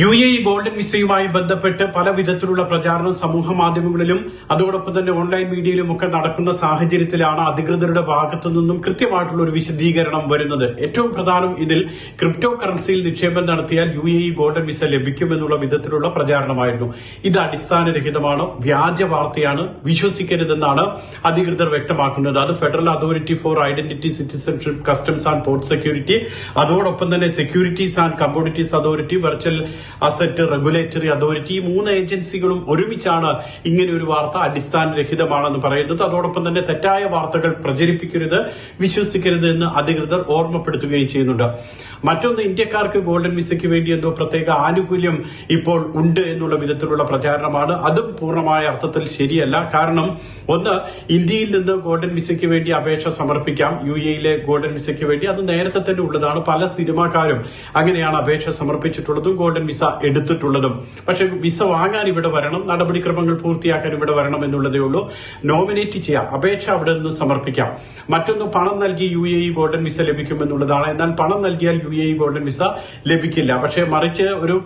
U A E golden വിസയുമായി ബന്ധപ്പെട്ട് പല വിധത്തിലുള്ള പ്രചാരണം സമൂഹ മാധ്യമങ്ങളിലും അതോടൊപ്പം തന്നെ ഓൺലൈൻ മീഡിയയിലും ഒക്കെ നടക്കുന്ന സാഹചര്യത്തിലാണ് അധികൃതരുടെ ഭാഗത്തു നിന്നും കൃത്യമായിട്ടുള്ള ഒരു വിശദീകരണം വരുന്നത്. ഏറ്റവും പ്രധാനം ഇതിൽ ക്രിപ്റ്റോ കറൻസിയിൽ നിക്ഷേപം നടത്തിയാൽ U A E golden visa ലഭിക്കുമെന്നുള്ള വിധത്തിലുള്ള പ്രചാരണമായിരുന്നു. ഇത് അടിസ്ഥാനരഹിതമാണ് വ്യാജ വാർത്തയാണ് വിശ്വസിക്കരുതെന്നാണ് അധികൃതർ വ്യക്തമാക്കുന്നത്. അത് federal authority for identity citizenship customs and port security അതോടൊപ്പം തന്നെ securities and commodities authority virtual asset regulatory authority ഈ മൂന്ന് ഏജൻസികളും ഒരുമിച്ചാണ് ഇങ്ങനെ ഒരു വാർത്ത അടിസ്ഥാനരഹിതമാണെന്ന് പറയുന്നത്. അതോടൊപ്പം തന്നെ തെറ്റായ വാർത്തകൾ പ്രചരിപ്പിക്കരുത് വിശ്വസിക്കരുത് എന്ന് അധികൃതർ ഓർമ്മപ്പെടുത്തുകയും ചെയ്യുന്നുണ്ട്. മറ്റൊന്ന് ഇന്ത്യക്കാർക്ക് ഗോൾഡൻ വിസയ്ക്ക് വേണ്ടി എന്തോ പ്രത്യേക ആനുകൂല്യം ഇപ്പോൾ ഉണ്ട് എന്നുള്ള വിധത്തിലുള്ള പ്രചാരണമാണ്. അതും പൂർണമായ അർത്ഥത്തിൽ ശരിയല്ല. കാരണം ഒന്ന് ഇന്ത്യയിൽ നിന്ന് ഗോൾഡൻ വിസയ്ക്ക് വേണ്ടി അപേക്ഷ സമർപ്പിക്കാം. യു എയിലെ ഗോൾഡൻ വിസയ്ക്ക് വേണ്ടി. അത് നേരത്തെ തന്നെ ഉള്ളതാണ്. പല സിനിമാക്കാരും അങ്ങനെയാണ് അപേക്ഷ സമർപ്പിച്ചിട്ടുള്ളതും ഗോൾഡൻ വിസ എടുത്തിട്ടുള്ളതും. പക്ഷെ വിസ വാങ്ങാൻ ഇവിടെ വരണം നടപടിക്രമങ്ങൾ പൂർത്തിയാക്കാൻ ഇവിടെ വരണം എന്നുള്ളതേ ഉള്ളൂ. നോമിനേറ്റ് ചെയ്യാം. അപേക്ഷ അവിടെ നിന്ന് സമർപ്പിക്കാം. മറ്റൊന്ന് പണം നൽകി U A E golden visa ലഭിക്കുമെന്നുള്ളതാണ്. എന്നാൽ പണം നൽകിയാൽ U A E golden visa ലഭിക്കില്ല. പക്ഷേ മറിച്ച് ഒരു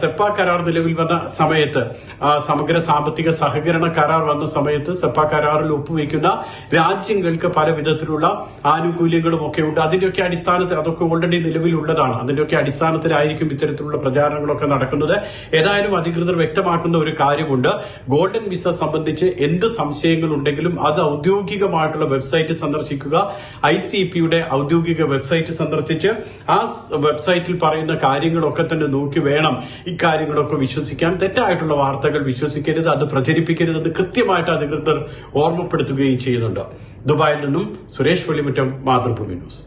സെപ്പ കരാർ നിലവിൽ വന്ന സമയത്ത് സമഗ്ര സാമ്പത്തിക സഹകരണ കരാർ വന്ന സമയത്ത് സെപ്പ കരാറിൽ ഒപ്പുവെക്കുന്ന രാജ്യങ്ങൾക്ക് പല വിധത്തിലുള്ള ആനുകൂല്യങ്ങളും ഒക്കെ ഉണ്ട്. അതിന്റെയൊക്കെ അടിസ്ഥാനത്തിൽ അതൊക്കെ ഓൾറെഡി നിലവിലുള്ളതാണ്. അതിന്റെയൊക്കെ അടിസ്ഥാനത്തിലായിരിക്കും ഇത്തരത്തിലുള്ള പ്രചാരണങ്ങളൊക്കെ നടക്കുന്നത്. ഏതായാലും അധികൃതർ വ്യക്തമാക്കുന്ന ഒരു കാര്യമുണ്ട്. ഗോൾഡൻ വിസ സംബന്ധിച്ച് എന്ത് സംശയങ്ങൾ ഉണ്ടെങ്കിലും അത് ഔദ്യോഗികമായിട്ടുള്ള വെബ്സൈറ്റ് സന്ദർശിക്കുക. ഐ സി പിയുടെ ഔദ്യോഗിക വെബ്സൈറ്റ് സന്ദർശിച്ച് ആ വെബ്സൈറ്റിൽ പറയുന്ന കാര്യങ്ങളൊക്കെ തന്നെ നോക്കി വേണം ഇക്കാര്യങ്ങളൊക്കെ വിശ്വസിക്കാൻ. തെറ്റായിട്ടുള്ള വാർത്തകൾ വിശ്വസിക്കരുത് അത് പ്രചരിപ്പിക്കരുതെന്ന് കൃത്യമായിട്ട് അധികൃതർ ഓർമ്മപ്പെടുത്തുകയും ചെയ്യുന്നുണ്ട്. ദുബായിൽ നിന്നും സുരേഷ് വെള്ളിമുറ്റം മാതൃഭൂമി ന്യൂസ്.